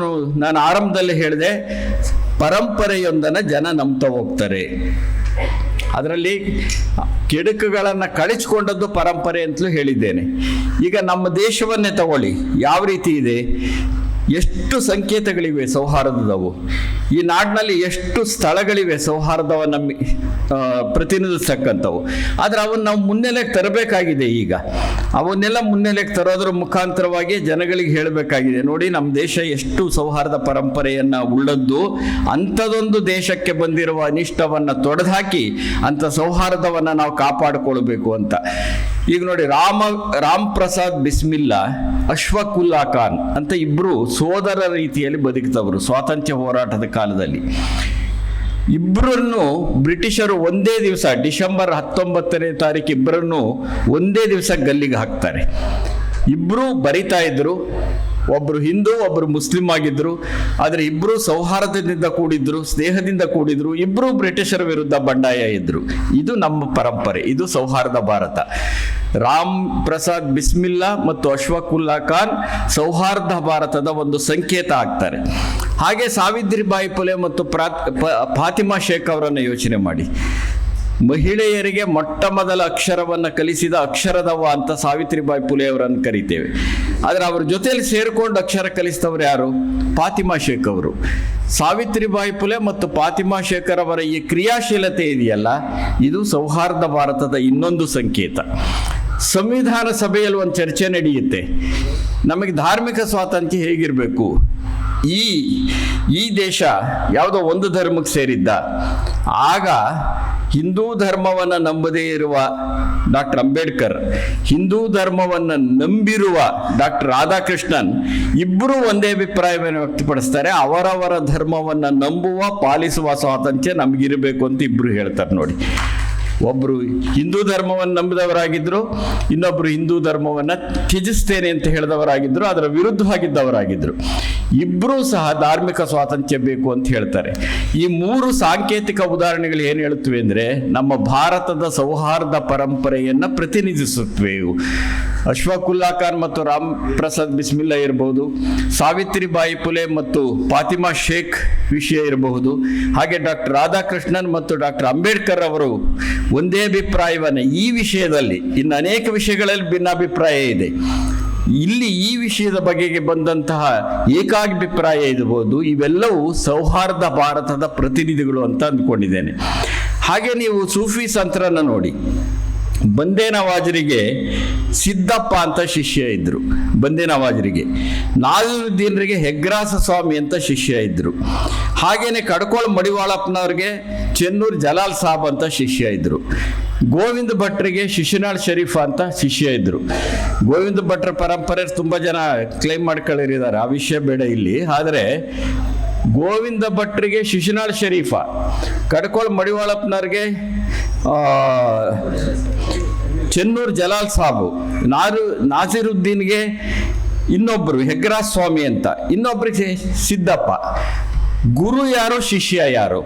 Speaker 1: ನಾನು ಆರಂಭದಲ್ಲಿ ಹೇಳಿದೆ, ಪರಂಪರೆಯೊಂದನ್ನು ಜನ ನಂಬ್ತಾ ಹೋಗ್ತಾರೆ. ಅದರಲ್ಲಿ ಕೆಡುಕುಗಳನ್ನು ಕಳಿಸ್ಕೊಂಡದ್ದು ಪರಂಪರೆ ಅಂತಲೂ ಹೇಳಿದ್ದೇನೆ. ಈಗ ನಮ್ಮ ದೇಶವನ್ನೇ ತಗೊಳ್ಳಿ. ಯಾವ ರೀತಿ ಇದೆ? ಎಷ್ಟು ಸಂಕೇತಗಳಿವೆ ಸೌಹಾರ್ದದವು. ಈ ನಾಡಿನಲ್ಲಿ ಎಷ್ಟು ಸ್ಥಳಗಳಿವೆ ಸೌಹಾರ್ದವನ್ನು ನಮ್ಮ ಪ್ರತಿನಿಧಿಸ್ತಕ್ಕಂಥವು. ಆದರೆ ಅವನ್ನ ನಾವು ಮುನ್ನೆಲೆಗೆ ತರಬೇಕಾಗಿದೆ ಈಗ. ಅವನ್ನೆಲ್ಲ ಮುನ್ನೆಲೆಗೆ ತರೋದ್ರ ಮುಖಾಂತರವಾಗಿ ಜನಗಳಿಗೆ ಹೇಳಬೇಕಾಗಿದೆ, ನೋಡಿ ನಮ್ಮ ದೇಶ ಎಷ್ಟು ಸೌಹಾರ್ದ ಪರಂಪರೆಯನ್ನು ಉಳ್ಳದ್ದು, ಅಂಥದೊಂದು ದೇಶಕ್ಕೆ ಬಂದಿರುವ ಅನಿಷ್ಟವನ್ನು ತೊಡೆದುಹಾಕಿ ಅಂಥ ಸೌಹಾರ್ದವನ್ನು ನಾವು ಕಾಪಾಡಿಕೊಳ್ಬೇಕು ಅಂತ. ಈಗ ನೋಡಿ ರಾಮ ರಾಮ್ ಪ್ರಸಾದ್ ಬಿಸ್ಮಿಲ್ಲಾ ಅಶ್ವಕುಲ್ಲಾ ಖಾನ್ ಅಂತ ಇಬ್ರು ಸೋದರ ರೀತಿಯಲ್ಲಿ ಬದುಕಿದವರು ಸ್ವಾತಂತ್ರ್ಯ ಹೋರಾಟದ ಕಾಲದಲ್ಲಿ. ಇಬ್ಬರನ್ನು ಬ್ರಿಟಿಷರು ಒಂದೇ ದಿವಸ ಡಿಸೆಂಬರ್ ಹತ್ತೊಂಬತ್ತನೇ ತಾರೀಕು ಇಬ್ಬರನ್ನು ಒಂದೇ ದಿವಸ ಗಲ್ಲಿಗೆ ಹಾಕ್ತಾರೆ. ಇಬ್ಬರೂ ಬರಿತಾ ಇದ್ರು ಒಬ್ಬರು ಹಿಂದೂ ಒಬ್ಬರು ಮುಸ್ಲಿಂ ಆಗಿದ್ರು, ಆದರೆ ಇಬ್ಬರು ಸೌಹಾರ್ದದಿಂದ ಕೂಡಿದ್ರು, ಸ್ನೇಹದಿಂದ ಕೂಡಿದ್ರು ಇಬ್ಬರು ಬ್ರಿಟಿಷರ ವಿರುದ್ಧ ಬಂಡಾಯ ಇದ್ರು. ಇದು ನಮ್ಮ ಪರಂಪರೆ, ಇದು ಸೌಹಾರ್ದ ಭಾರತ. ರಾಮ್ ಪ್ರಸಾದ್ ಬಿಸ್ಮಿಲ್ಲಾ ಮತ್ತು ಅಶ್ವಕುಲ್ಲಾ ಖಾನ್ ಸೌಹಾರ್ದ ಭಾರತದ ಒಂದು ಸಂಕೇತ ಆಗ್ತಾರೆ. ಹಾಗೆ ಸಾವಿತ್ರಿಬಾಯಿ ಪುಲೆ ಮತ್ತು ಪ್ರಾತ್ ಫಾತಿಮಾ ಶೇಖ್ ಅವರನ್ನು ಯೋಚನೆ ಮಾಡಿ. ಮಹಿಳೆಯರಿಗೆ ಮೊಟ್ಟ ಮೊದಲ ಅಕ್ಷರವನ್ನು ಕಲಿಸಿದ ಅಕ್ಷರದವ್ವ ಅಂತ ಸಾವಿತ್ರಿಬಾಯಿ ಪುಲೆ ಅವರನ್ನು ಕರಿತೇವೆ. ಆದರೆ ಅವ್ರ ಜೊತೆಯಲ್ಲಿ ಸೇರಿಕೊಂಡು ಅಕ್ಷರ ಕಲಿಸಿದವರು ಯಾರು? ಫಾತಿಮಾ ಶೇಖ್ ಅವರು. ಸಾವಿತ್ರಿಬಾಯಿ ಪುಲೆ ಮತ್ತು ಫಾತಿಮಾ ಶೇಖರ್ ಅವರ ಈ ಕ್ರಿಯಾಶೀಲತೆ ಇದೆಯಲ್ಲ? ಇದು ಸೌಹಾರ್ದ ಭಾರತದ ಇನ್ನೊಂದು ಸಂಕೇತ. ಸಂವಿಧಾನ ಸಭೆಯಲ್ಲಿ ಒಂದು ಚರ್ಚೆ ನಡೆಯುತ್ತೆ. ನಮಗೆ ಧಾರ್ಮಿಕ ಸ್ವಾತಂತ್ರ್ಯ ಹೇಗಿರಬೇಕು? ಈ ಈ ದೇಶ ಯಾವುದೋ ಒಂದು ಧರ್ಮಕ್ಕೆ ಸೇರಿದ್ದ. ಆಗ ಹಿಂದೂ ಧರ್ಮವನ್ನು ನಂಬದೇ ಇರುವ ಡಾಕ್ಟರ್ ಅಂಬೇಡ್ಕರ್, ಹಿಂದೂ ಧರ್ಮವನ್ನು ನಂಬಿರುವ ಡಾಕ್ಟರ್ ರಾಧಾಕೃಷ್ಣನ್ ಇಬ್ಬರು ಒಂದೇ ಅಭಿಪ್ರಾಯವನ್ನು ವ್ಯಕ್ತಪಡಿಸ್ತಾರೆ. ಅವರವರ ಧರ್ಮವನ್ನು ನಂಬುವ, ಪಾಲಿಸುವ ಸ್ವಾತಂತ್ರ್ಯ ನಮಗಿರಬೇಕು ಅಂತ ಇಬ್ಬರು ಹೇಳ್ತಾರೆ ನೋಡಿ. ಒಬ್ಬರು ಹಿಂದೂ ಧರ್ಮವನ್ನು ನಂಬಿದವರಾಗಿದ್ದರು ಇನ್ನೊಬ್ಬರು ಹಿಂದೂ ಧರ್ಮವನ್ನು ತ್ಯಜಿಸ್ತೇನೆ ಅಂತ ಹೇಳಿದವರಾಗಿದ್ದರು ಅದರ ವಿರುದ್ಧವಾಗಿದ್ದವರಾಗಿದ್ದರು ಇಬ್ಬರೂ ಸಹ ಧಾರ್ಮಿಕ ಸ್ವಾತಂತ್ರ್ಯ ಬೇಕು ಅಂತ ಹೇಳ್ತಾರೆ. ಈ ಮೂರು ಸಾಂಕೇತಿಕ ಉದಾಹರಣೆಗಳು ಏನು ಹೇಳುತ್ತವೆ ಅಂದರೆ, ನಮ್ಮ ಭಾರತದ ಸೌಹಾರ್ದ ಪರಂಪರೆಯನ್ನು ಪ್ರತಿನಿಧಿಸುತ್ತವೆ ಇವು ಅಶ್ವಕುಲ್ಲಾ ಖಾನ್ ಮತ್ತು ರಾಮ್ ಪ್ರಸಾದ್ ಬಿಸ್ಮಿಲ್ಲಾ ಇರಬಹುದು ಸಾವಿತ್ರಿಬಾಯಿ ಪುಲೆ ಮತ್ತು ಫಾತಿಮಾ ಶೇಖ್ ವಿಷಯ ಇರಬಹುದು. ಹಾಗೆ ಡಾಕ್ಟರ್ ರಾಧಾಕೃಷ್ಣನ್ ಮತ್ತು ಡಾಕ್ಟರ್ ಅಂಬೇಡ್ಕರ್ ಅವರು ಒಂದೇ ಅಭಿಪ್ರಾಯವನ್ನು. ಈ ವಿಷಯದಲ್ಲಿ ಇನ್ನು ಅನೇಕ ವಿಷಯಗಳಲ್ಲಿ ಭಿನ್ನಾಭಿಪ್ರಾಯ ಇದೆ. ಇಲ್ಲಿ ಈ ವಿಷಯದ ಬಗೆಗೆ ಬಂದಂತಹ ಏಕಾಭಿಪ್ರಾಯ ಇರಬಹುದು ಇವೆಲ್ಲವೂ ಸೌಹಾರ್ದ ಭಾರತದ ಪ್ರತಿನಿಧಿಗಳು ಅಂತ ಅಂದ್ಕೊಂಡಿದ್ದೇನೆ. ಹಾಗೆ ನೀವು ಸೂಫಿ ಸಂತರನ್ನು ನೋಡಿ. ಬಂದೇ ನವಾಜರಿಗೆ ಸಿದ್ದಪ್ಪ ಅಂತ ಶಿಷ್ಯ ಇದ್ದರು ಬಂದೇ ನವಾಜರಿಗೆ. ದಿನರಿಗೆ ಹೆಗ್ರಾಸ ಸ್ವಾಮಿ ಅಂತ ಶಿಷ್ಯ ಇದ್ದರು ಹಾಗೇನೆ ಕಡ್ಕೋಳ ಮಡಿವಾಳಪ್ಪನವ್ರಿಗೆ ಚೆನ್ನೂರು ಜಲಾಲ್ ಸಾಬ್ ಅಂತ ಶಿಷ್ಯ ಇದ್ದರು ಗೋವಿಂದ ಭಟ್ರಿಗೆ ಶಿಶುನಾಳ್ ಶರೀಫ್ ಅಂತ ಶಿಷ್ಯ ಇದ್ದರು ಗೋವಿಂದ ಭಟ್ರ ಪರಂಪರೆ ತುಂಬ ಜನ ಕ್ಲೈಮ್ ಮಾಡ್ಕೊಳ್ಳಿದ್ದಾರೆ ಆ ವಿಷಯ ಬೇಡ ಇಲ್ಲಿ. ಆದರೆ ಗೋವಿಂದ ಭಟ್ರಿಗೆ ಶಿಶುನಾಳ್ ಶರೀಫ, ಕಡ್ಕೋಳ್ ಮಡಿವಾಳಪ್ಪನವ್ರಿಗೆ ಚೆನ್ನೂರು ಜಲಾಲ್ ಸಾಬು, ನಾರು, ನಾಸಿರುದ್ದೀನ್ಗೆ ಇನ್ನೊಬ್ಬರು ಹೆಗ್ರಾಜ್ ಸ್ವಾಮಿ ಅಂತ. ಇನ್ನೊಬ್ಬರಿಗೆ ಸಿದ್ದಪ್ಪ. ಗುರು ಯಾರು, ಶಿಷ್ಯ ಯಾರು?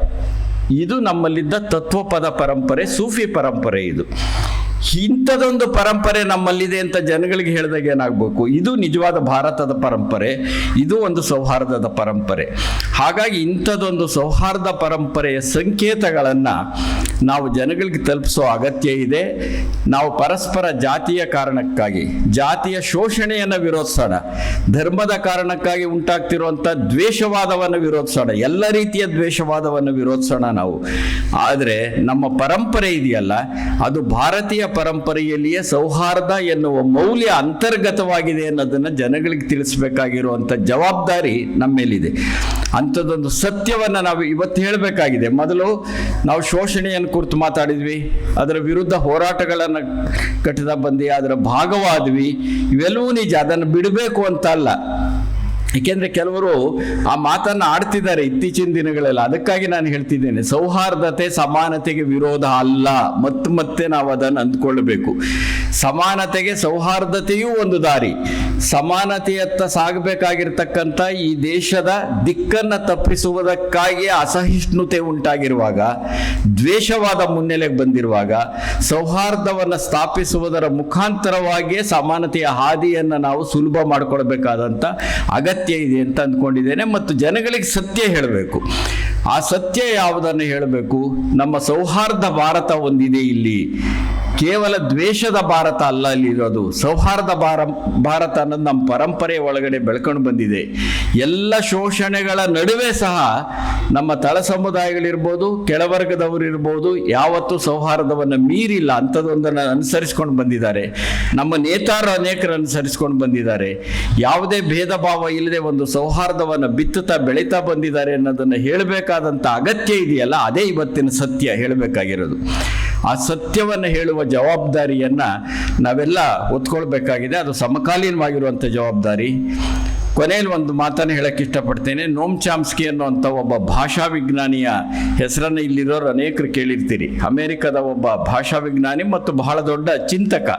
Speaker 1: ಇದು ನಮ್ಮಲ್ಲಿದ್ದ ತತ್ವಪದ ಪರಂಪರೆ, ಸೂಫಿ ಪರಂಪರೆ ಇದು. ಇಂಥದೊಂದು ಪರಂಪರೆ ನಮ್ಮಲ್ಲಿದೆ ಅಂತ ಜನಗಳಿಗೆ ಹೇಳಿದಾಗ ಏನಾಗಬೇಕು? ಇದು ನಿಜವಾದ ಭಾರತದ ಪರಂಪರೆ, ಇದು ಒಂದು ಸೌಹಾರ್ದದ ಪರಂಪರೆ. ಹಾಗಾಗಿ ಇಂಥದೊಂದು ಸೌಹಾರ್ದ ಪರಂಪರೆಯ ಸಂಕೇತಗಳನ್ನು ನಾವು ಜನಗಳಿಗೆ ತಲುಪಿಸೋ ಅಗತ್ಯ ಇದೆ. ನಾವು ಪರಸ್ಪರ ಜಾತಿಯ ಕಾರಣಕ್ಕಾಗಿ, ಜಾತಿಯ ಶೋಷಣೆಯನ್ನು ವಿರೋಧಿಸೋಣ. ಧರ್ಮದ ಕಾರಣಕ್ಕಾಗಿ ಉಂಟಾಗ್ತಿರುವಂಥ ದ್ವೇಷವಾದವನ್ನು ವಿರೋಧಿಸೋಣ. ಎಲ್ಲ ರೀತಿಯ ದ್ವೇಷವಾದವನ್ನು ವಿರೋಧಿಸೋಣ ನಾವು. ಆದರೆ ನಮ್ಮ ಪರಂಪರೆ ಇದೆಯಲ್ಲ, ಅದು ಭಾರತೀಯ ಪರಂಪರೆಯಲ್ಲಿಯೇ ಸೌಹಾರ್ದ ಎನ್ನುವ ಮೌಲ್ಯ ಅಂತರ್ಗತವಾಗಿದೆ ಅನ್ನೋದನ್ನು ಜನಗಳಿಗೆ ತಿಳಿಸ್ಬೇಕಾಗಿರುವಂಥ ಜವಾಬ್ದಾರಿ ನಮ್ಮ ಮೇಲಿದೆ ಅಂಥದ್ದೊಂದು ಸತ್ಯವನ್ನು ನಾವು ಇವತ್ತು ಹೇಳಬೇಕಾಗಿದೆ. ಮೊದಲು ನಾವು ಶೋಷಣೆಯನ್ನು ಕುರಿತು ಮಾತಾಡಿದ್ವಿ, ಅದರ ವಿರುದ್ಧ ಹೋರಾಟಗಳನ್ನು ಕಟ್ಟಿದ ಬಂದು ಅದರ ಭಾಗವಾದ್ವಿ. ಇವೆಲ್ಲವೂ ನಿಜ, ಅದನ್ನು ಬಿಡಬೇಕು ಅಂತ ಅಲ್ಲ. ಏಕೆಂದರೆ ಕೆಲವರು ಆ ಮಾತನ್ನು ಆಡ್ತಿದ್ದಾರೆ ಇತ್ತೀಚಿನ ದಿನಗಳೆಲ್ಲ. ಅದಕ್ಕಾಗಿ ನಾನು ಹೇಳ್ತಿದ್ದೇನೆ, ಸೌಹಾರ್ದತೆ ಸಮಾನತೆಗೆ ವಿರೋಧ ಅಲ್ಲ. ಮತ್ತೆ ಮತ್ತೆ ನಾವು ಅದನ್ನು ಅಂದ್ಕೊಳ್ಬೇಕು. ಸಮಾನತೆಗೆ ಸೌಹಾರ್ದತೆಯೂ ಒಂದು ದಾರಿ. ಸಮಾನತೆಯತ್ತ ಸಾಗಬೇಕಾಗಿರ್ತಕ್ಕಂಥ ಈ ದೇಶದ ದಿಕ್ಕನ್ನು ತಪ್ಪಿಸುವುದಕ್ಕಾಗಿ ಅಸಹಿಷ್ಣುತೆ ಉಂಟಾಗಿರುವಾಗ, ದ್ವೇಷವಾದ ಮುನ್ನೆಲೆಗೆ ಬಂದಿರುವಾಗ, ಸೌಹಾರ್ದವನ್ನು ಸ್ಥಾಪಿಸುವುದರ ಮುಖಾಂತರವಾಗಿಯೇ ಸಮಾನತೆಯ ಹಾದಿಯನ್ನು ನಾವು ಸುಲಭ ಮಾಡಿಕೊಳ್ಬೇಕಾದಂಥ ಅಗತ್ಯ ಇದೆ ಅಂತ ಅಂದ್ಕೊಂಡಿದ್ದೇನೆ ಮತ್ತು ಜನಗಳಿಗೆ ಸತ್ಯ ಹೇಳಬೇಕು. ಆ ಸತ್ಯ ಯಾವುದನ್ನು ಹೇಳಬೇಕು? ನಮ್ಮ ಸೌಹಾರ್ದ ಭಾರತ ಒಂದಿದೆ ಇಲ್ಲಿ. ಕೇವಲ ದ್ವೇಷದ ಭಾರತ ಅಲ್ಲ ಇಲ್ಲಿರೋದು ಸೌಹಾರ್ದ ಭಾರ, ಭಾರತ ಅನ್ನೋದು ನಮ್ಮ ಪರಂಪರೆ ಒಳಗಡೆ ಬೆಳ್ಕೊಂಡು ಬಂದಿದೆ. ಎಲ್ಲ ಶೋಷಣೆಗಳ ನಡುವೆ ಸಹ ನಮ್ಮ ತಳ ಸಮುದಾಯಗಳಿರ್ಬೋದು, ಕೆಳವರ್ಗದವರು ಇರ್ಬೋದು, ಯಾವತ್ತೂ ಸೌಹಾರ್ದವನ್ನು ಮೀರಿಲ್ಲ ಅಂಥದ್ದೊಂದನ್ನು ಅನುಸರಿಸ್ಕೊಂಡು ಬಂದಿದ್ದಾರೆ. ನಮ್ಮ ನೇತಾರರು ಅನೇಕರು ಅನುಸರಿಸ್ಕೊಂಡು ಬಂದಿದ್ದಾರೆ. ಯಾವುದೇ ಭೇದ ಭಾವ ಇಲ್ಲದೆ ಒಂದು ಸೌಹಾರ್ದವನ್ನು ಬಿತ್ತುತ್ತಾ ಬೆಳೀತಾ ಬಂದಿದ್ದಾರೆ ಅನ್ನೋದನ್ನು ಹೇಳಬೇಕಾದಂಥ ಅಗತ್ಯ ಇದೆಯಲ್ಲ, ಅದೇ ಇವತ್ತಿನ ಸತ್ಯ ಹೇಳಬೇಕಾಗಿರೋದು. ಆ ಸತ್ಯವನ್ನು ಹೇಳುವ ಜವಾಬ್ದಾರಿಯನ್ನು ನಾವೆಲ್ಲ ಒತ್ಕೊಳ್ಬೇಕಾಗಿದೆ ಅದು ಸಮಕಾಲೀನವಾಗಿರುವಂಥ ಜವಾಬ್ದಾರಿ. ಕೊನೆಯಲ್ಲಿ ಒಂದು ಮಾತನ್ನು ಹೇಳಕ್ಕೆ ಇಷ್ಟಪಡ್ತೇನೆ. ನೋಮ್ ಚಾಮ್ಸ್ಕಿ ಅನ್ನುವಂಥ ಒಬ್ಬ ಭಾಷಾ ವಿಜ್ಞಾನಿಯ ಹೆಸರನ್ನು ಇಲ್ಲಿರೋರು ಅನೇಕರು ಕೇಳಿರ್ತೀರಿ. ಅಮೇರಿಕದ ಒಬ್ಬ ಭಾಷಾ ವಿಜ್ಞಾನಿ ಮತ್ತು ಬಹಳ ದೊಡ್ಡ ಚಿಂತಕ.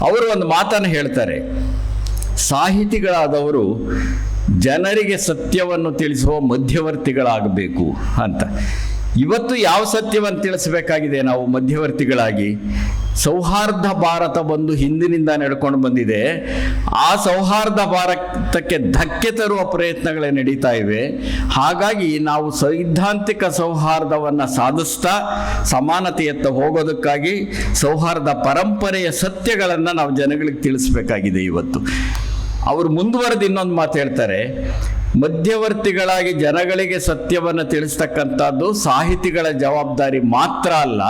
Speaker 1: ಅವರು ಒಂದು ಮಾತನ್ನು ಹೇಳ್ತಾರೆ. ಸಾಹಿತಿಗಳಾದವರು ಜನರಿಗೆ ಸತ್ಯವನ್ನು ತಿಳಿಸುವ ಮಧ್ಯವರ್ತಿಗಳಾಗಬೇಕು ಅಂತ. ಇವತ್ತು ಯಾವ ಸತ್ಯವನ್ನು ತಿಳಿಸಬೇಕಾಗಿದೆ ನಾವು ಮಧ್ಯವರ್ತಿಗಳಾಗಿ? ಸೌಹಾರ್ದ ಭಾರತ ಬಂದು ಹಿಂದಿನಿಂದ ನಡ್ಕೊಂಡು ಬಂದಿದೆ. ಆ ಸೌಹಾರ್ದ ಭಾರತಕ್ಕೆ ಧಕ್ಕೆ ತರುವ ಪ್ರಯತ್ನಗಳೇ ನಡೀತಾ ಇವೆ. ಹಾಗಾಗಿ ನಾವು ಸೈದ್ಧಾಂತಿಕ ಸೌಹಾರ್ದವನ್ನು ಸಾಧಿಸ್ತಾ ಸಮಾನತೆಯತ್ತ ಹೋಗೋದಕ್ಕಾಗಿ ಸೌಹಾರ್ದ ಪರಂಪರೆಯ ಸತ್ಯಗಳನ್ನು ನಾವು ಜನಗಳಿಗೆ ತಿಳಿಸ್ಬೇಕಾಗಿದೆ ಇವತ್ತು. ಅವರು ಮುಂದುವರೆದು ಇನ್ನೊಂದು ಮಾತು ಹೇಳ್ತಾರೆ. ಮಧ್ಯವರ್ತಿಗಳಾಗಿ ಜನಗಳಿಗೆ ಸತ್ಯವನ್ನು ತಿಳಿಸ್ತಕ್ಕಂಥದ್ದು ಸಾಹಿತಿಗಳ ಜವಾಬ್ದಾರಿ ಮಾತ್ರ ಅಲ್ಲ,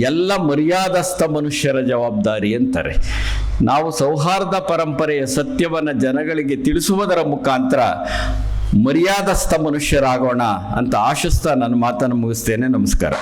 Speaker 1: ಎಲ್ಲ ಮರ್ಯಾದಸ್ಥ ಮನುಷ್ಯರ ಜವಾಬ್ದಾರಿ ಅಂತಾರೆ. ನಾವು ಸೌಹಾರ್ದ ಪರಂಪರೆಯ ಸತ್ಯವನ್ನು ಜನಗಳಿಗೆ ತಿಳಿಸುವುದರ ಮುಖಾಂತರ ಮರ್ಯಾದಸ್ಥ ಮನುಷ್ಯರಾಗೋಣ ಅಂತ ಆಶಿಸ್ತಾ ನನ್ನ ಮಾತನ್ನು ಮುಗಿಸ್ತೇನೆ. ನಮಸ್ಕಾರ.